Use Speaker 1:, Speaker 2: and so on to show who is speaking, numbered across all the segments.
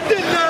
Speaker 1: London now!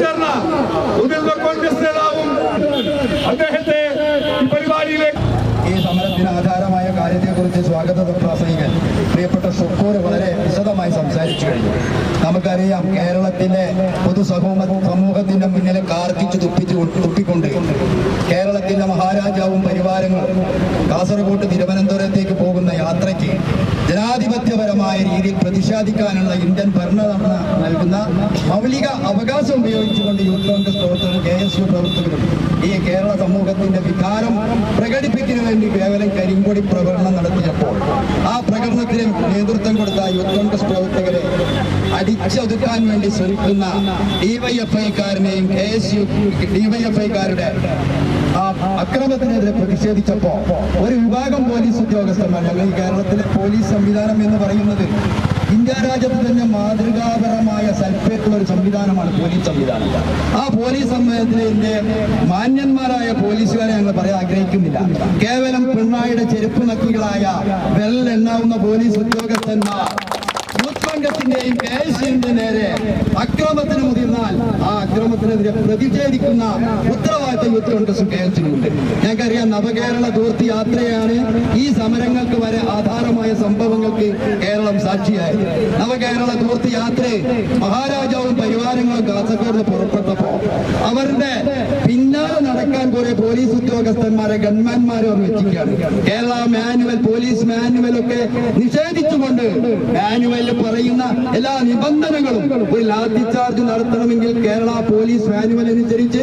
Speaker 1: എത്തിച്ചേർന്ന മുതിർന്ന കോൺഗ്രസ് നേതാവും അദ്ദേഹത്തെ ഈ
Speaker 2: സമരത്തിന് ആധാരമായ കാര്യത്തെക്കുറിച്ച് സ്വാഗത പ്രാസംഗികൻ പ്രിയപ്പെട്ട ഷുക്കൂർ വളരെ വിശദമായി സംസാരിച്ചു കഴിഞ്ഞു. നമുക്കറിയാം കേരളത്തിലെ പൊതുസമൂഹ സമൂഹത്തിന്റെ മുന്നിൽ കാർക്കിച്ച് തുപ്പിച്ച് തുപ്പിക്കൊണ്ട് കേരളത്തിന്റെ മഹാരാജാവും പരിവാരങ്ങളും കാസർഗോഡ് തിരുവനന്തപുരത്തേക്ക് പോകുന്ന യാത്രയ്ക്ക് ജനാധിപത്യപരമായ രീതിയിൽ പ്രതിഷേധിക്കാനുള്ള ഇന്ത്യൻ ഭരണഘടന നൽകുന്ന മൗലിക അവകാശം ഉപയോഗിച്ചുകൊണ്ട് യൂത്ത് കോൺഗ്രസ് പ്രവർത്തകരും കെ എസ് യു പ്രവർത്തകരും ഈ കേരള സമൂഹത്തിന്റെ വികാരം പ്രകടിപ്പിക്കുന്നതിന് വേണ്ടി കേവലം കരിങ്കൊടി പ്രകടനം നടത്തിയപ്പോൾ ആ പ്രകടനത്തിന് നേതൃത്വം കൊടുത്ത യൂത്ത് കോൺഗ്രസ് പ്രവർത്തകരെ അടിച്ചൊതുക്കാൻ വേണ്ടി ശ്രമിക്കുന്ന ഡിവൈഎഫ്ഐക്കാരനെയും കെ എസ് യു ഡിവൈഎഫ്ഐക്കാരുടെ ആ അക്രമത്തിനെതിരെ പ്രതിഷേധിച്ചപ്പോൾ ഒരു വിഭാഗം പോലീസ് ഉദ്യോഗസ്ഥന്മാർ അല്ലെങ്കിൽ കേരളത്തിലെ പോലീസ് സംവിധാനം എന്ന് പറയുന്നത് ഇന്ത്യ രാജ്യത്ത് തന്നെ മാതൃകാപരമായ സൽപ്പേക്കുള്ള ഒരു സംവിധാനമാണ് പോലീസ് സംവിധാനം. ആ പോലീസ് സംവിധാനത്തിന്റെ മാന്യന്മാരായ പോലീസുകാരെ ഞങ്ങൾ പറയാൻ ആഗ്രഹിക്കുന്നില്ല. കേവലം പിണറായിയുടെ ചെരുപ്പ് നക്കികളായ വെള്ളെണ്ണാവുന്ന പോലീസ് ഉദ്യോഗസ്ഥന്മാർ യൂത്ത് കോൺഗ്രസിന്റെയും കെ നേരെ അക്രമത്തിന് മുതിർന്നാൽ ആ അക്രമത്തിനെതിരെ പ്രതിഷേധിക്കുന്ന ഉത്തരവാദിത്തം യൂത്ത് കോൺഗ്രസ് കെ എസ് ഞങ്ങൾക്കറിയാം നവകേരള ദൂർത്തി യാത്രയാണ് ഈ സമരങ്ങൾക്ക് വരെ ആധാരമായ സംഭവങ്ങൾക്ക് കേരളം സാക്ഷിയായത്. നവകേരള ദൂർത്തി യാത്ര മഹാരാജാവും പരിവാരങ്ങളും കാസർഗോഡ് പുറപ്പെട്ടപ്പോ അവരുടെ കുറെ പോലീസ് ഉദ്യോഗസ്ഥന്മാരെ ഗൺമാന്മാരെ അവർ വെച്ചിരിക്കുകയാണ്. കേരള മാനുവൽ പോലീസ് മാനുവൽ ഒക്കെ നിഷേധിച്ചുകൊണ്ട് മാനുവലിൽ പറയുന്ന എല്ലാ നിബന്ധനകളും ഒരു ലാത്തി ചാർജ് നടത്തണമെങ്കിൽ കേരള പോലീസ് മാനുവൽ അനുസരിച്ച്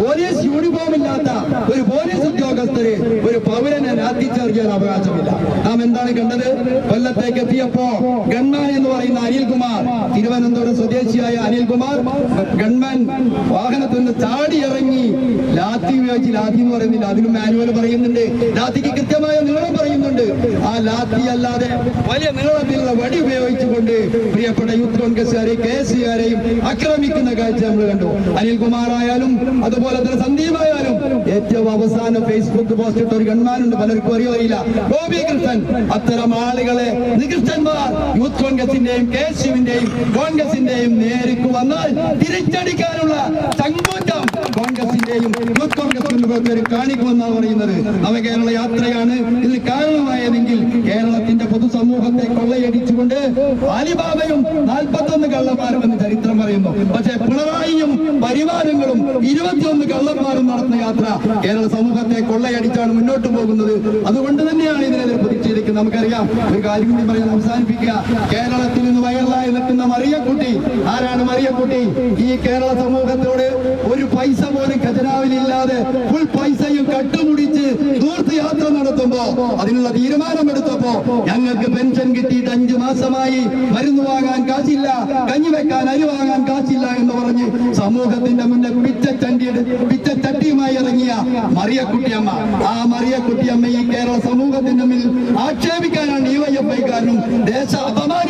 Speaker 2: പോലീസ് യൂണിഫോം ഇല്ലാത്ത ഒരു പോലീസ് ഉദ്യോഗസ്ഥരെ ഒരു പൗരനെ ലാത്തി ചാർജ് ചെയ്യാൻ അവകാശമില്ല. നാം എന്താണ് കണ്ടത്? കൊല്ലത്തേക്ക് എത്തിയപ്പോ ഗൺമാൻ എന്ന് പറയുന്ന അനിൽകുമാർ തിരുവനന്തപുരം സ്വദേശിയായ അനിൽകുമാർ ഗൺമാൻ വാഹനത്തിൽ നിന്ന് ചാടി ഇറങ്ങി ലാത്തി ഉപയോഗിച്ച് ലാത്തി എന്ന് പറയുന്നില്ല. അതിന് മാനുവൽ പറയുന്നുണ്ട്. ലാത്തിക്ക് കൃത്യമായ നീളം പറയുന്നുണ്ട്. ആ ലാത്തി അല്ലാതെ വലിയ നീളത്തിലുള്ള വടി ഉപയോഗിച്ചുകൊണ്ട് പ്രിയപ്പെട്ട യൂത്ത് കോൺഗ്രസ്സുകാരെയും കെ എസ് സിക്കാരെയും ആക്രമിക്കുന്ന കാഴ്ച നമ്മൾ കണ്ടു. അനിൽകുമാർ ആയാലും അതുപോലെ തന്നെ സന്ദീപ് ആയാലും ഏറ്റവും അവസാനം ഫേസ്ബുക്ക് പോസ്റ്റ് ഇട്ട ഒരു ഗൺമാനുണ്ട്. പലർക്കും അറിയില്ല ഗോപി കൃഷ്ണൻ. അത്തരം ആളുകളെ നികൃഷ്ടന്മാർ യൂത്ത് കോൺഗ്രസിന്റെയും കെ എസ് യുവിന്റെയും കോൺഗ്രസിന്റെയും നേരിക്ക് വന്നാൽ തിരിച്ചടിക്കാനുള്ള ചങ്കൂറ്റം കോൺഗ്രസിന്റെയും യൂത്ത് കോൺഗ്രസ് പ്രവർത്തകരും കാണിക്കുമെന്നാണ് പറയുന്നത്. നവകേരള യാത്രയാണ്. ഇതിന് കാരണമായതെങ്കിൽ കേരളത്തിന്റെ പൊതുസമൂഹത്തെ കൊള്ളയടിച്ചുകൊണ്ട് അലിബാബയും നാൽപ്പത്തൊന്ന് കള്ളന്മാരും എന്ന് ചരിത്രം പറയുന്നു. പക്ഷേ പിണറായിയും പരിവാരങ്ങളും ഇരുപത്തിയൊന്ന് കള്ളന്മാരും നടത്തുന്ന യാത്ര കേരള സമൂഹത്തെ കൊള്ളയടിച്ചാണ് മുന്നോട്ട് പോകുന്നത്. അതുകൊണ്ട് തന്നെയാണ് ഇതിനെതിരെ പ്രതിഷേധിക്കുന്നത്. നമുക്കറിയാം ഒരു കാര്യം കൂടി പറയുന്നത് അവസാനിപ്പിക്കുക. കേരളത്തിൽ നിന്ന് വൈറലായി നിൽക്കുന്ന മറിയക്കുട്ടി. ആരാണ് മറിയക്കുട്ടി? ഈ കേരള സമൂഹത്തോട് ഒരു പൈസ പോലും ഖജനാവിലില്ലാതെ ഫുൾ പൈസയും യാത്ര നടത്തുമ്പോ അതിനുള്ള തീരുമാനമെടുത്തപ്പോ ഞങ്ങൾക്ക് പെൻഷൻ കിട്ടിയിട്ട് അഞ്ചു മാസമായി മരുന്ന് വാങ്ങാൻ കാശില്ല കഞ്ഞി വെക്കാൻ അരി വാങ്ങാൻ കാശില്ല എന്ന് പറഞ്ഞ് സമൂഹത്തിന്റെ മുന്നിൽ പിച്ചച്ചണ്ടിയുടെ പിച്ചച്ചട്ടിയുമായി ഇറങ്ങിയ മറിയക്കുട്ടിയമ്മ. ആ മറിയക്കുട്ടിയമ്മ ഈ കേരള സമൂഹത്തിന്റെ മുന്നിൽ ആക്ഷേപിക്കാനാണ് ഡിവൈഎഫ്ഐക്കാരനും ദേശ അപമാനം